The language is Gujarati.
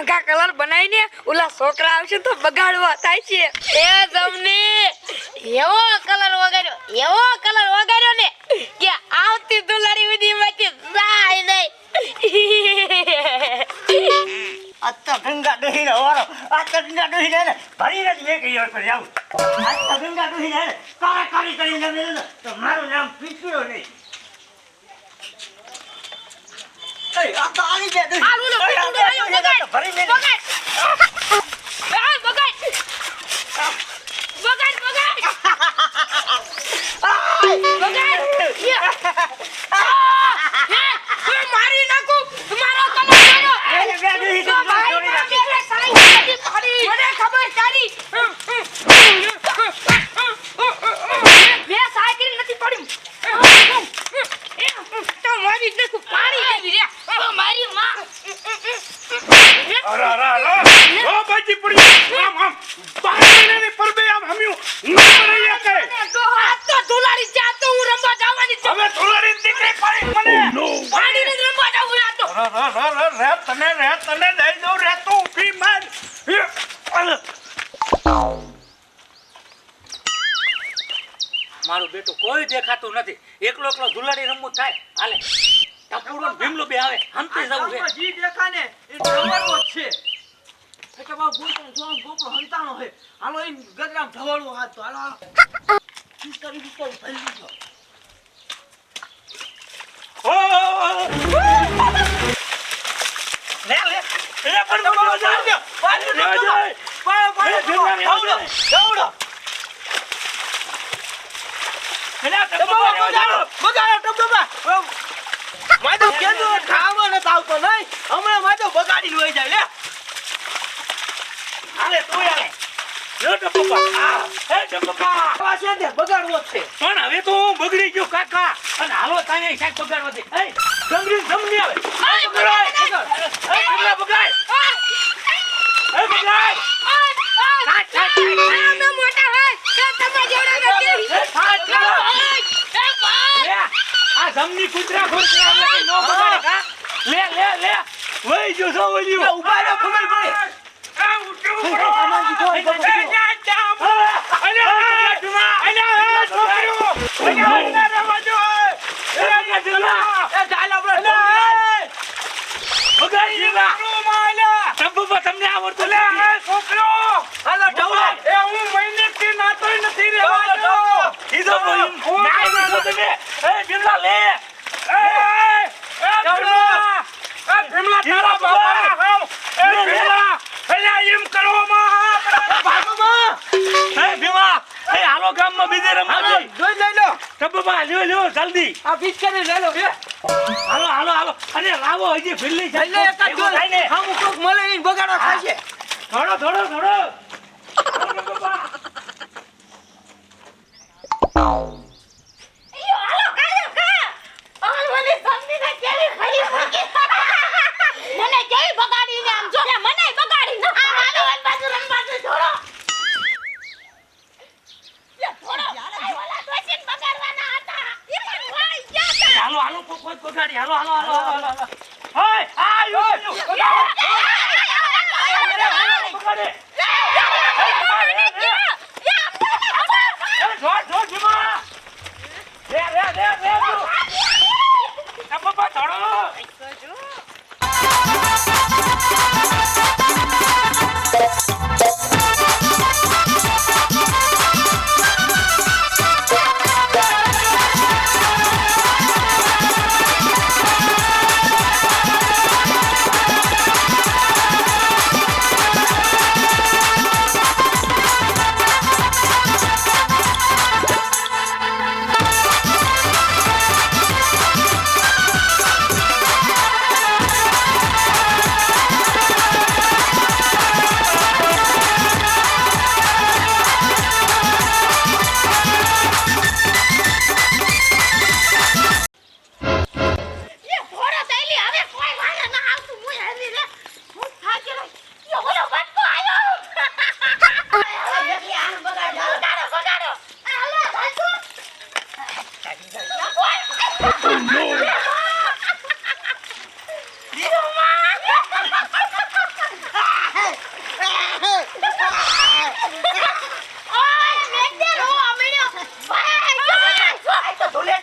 રંગા કલર બનાવીને ઓલા છોકરા આવશે તો બગાડવા થાય છે. એ તમને એવો કલર વગાડ્યો એવો કલર વગાડ્યો ને કે આવતી દુલારી ઉડી માંથી જાય નહીં. આ તો ગંગા ડોહીને વાળો આ તો ગંગા ડોહીને ને ભરીને જ મેં કહ્યું પર જાઉં. આ તો ગંગા ડોહીને ને કાળા કાળી કરીને મેં ને તો મારું નામ પીછું નહીં. એ આ તો આવી ગયા ડોહી. ભરી મેં બગાડ. બગાડ બગાડ. બગાડ બગાડ યા. આ, હે, હું મારી નાખું મારો કલર મારો એ બે ડોહી તો તો ભાઈ જોડી ના રાખી. બેલે સાઈ નથી પાડી. મને ખબર તારી મેં સાયકલ નથી પાડી તો મારી જ નાખું પાડી દેવી રે તો મારી માં અરે અરે અરે બાજી પડી આમ આમ બાર મહિનાની પરબે આમ હમ્યું. ન રહી કે? તો હાથ તો ધુલાડી જા તો હું રમવા જવાની છું. હવે થોડી દીકરી પડી મને. પાડીને જ રમવા જાવું આ તો. રે તને રે તને દઈ દઉં રે તું ઊભી માર મારું બેટું કોઈ દેખાતું નથી. એકલો એકલો ધુલાડી રમવું થાય. હાલે. ટપુડો ભીમલો બે આવે. હમતે જવું છે. જી દેખાને એ છે. એટલે બા બોલતો જો આમ હંતાણો છે હાલો એ ગજરામ ઢવળવો હાથ તો. હાલો ભરી. લે લે. લે પણ બોલો જાજો જાજો પાડો પાડો એને બગાડો માજો કેજો ખાવા નથી આવતો નહીં. હમણાં તો બગાડી લઈ જાય લે. તું લો ટપુપા આ હે ટપુપા આ છે. ને જ તો બગડી દે એ ડંગરી જમની આવે એ બગાડ એ બગડા બગાડ એ બગાડ Itu kayaknya? લો. ટંબુબા લ્યો લ્યો જલ્દી આ પિચકારી લઈ લો, બે. હાલો હાલો હાલો અને લાવો હજી ફિલ્લી લઈ લે એકાદ ભેગું લઈને હા આમ કોક મળે નહીં, બગાડો છે. થોડો થોડો થોડો હાલો ટંબુબા. યો હાલો કાજો કા ઓલ મને સમજીને કેવી ખરી મૂકી મને કેવી બગાડી ને આમ જો ને મને બગાડી ન આ હાલો વન બાજુ રન બાજુ છોડો યા છોડો આ ઓલા દોશીને બગાડવાના હતા ઈ પણ વાઈ ગયા તા. હાલો હાલો બગાડી હાલો હાલો હાલો હાલો હાલો. હાય આ યો! યો!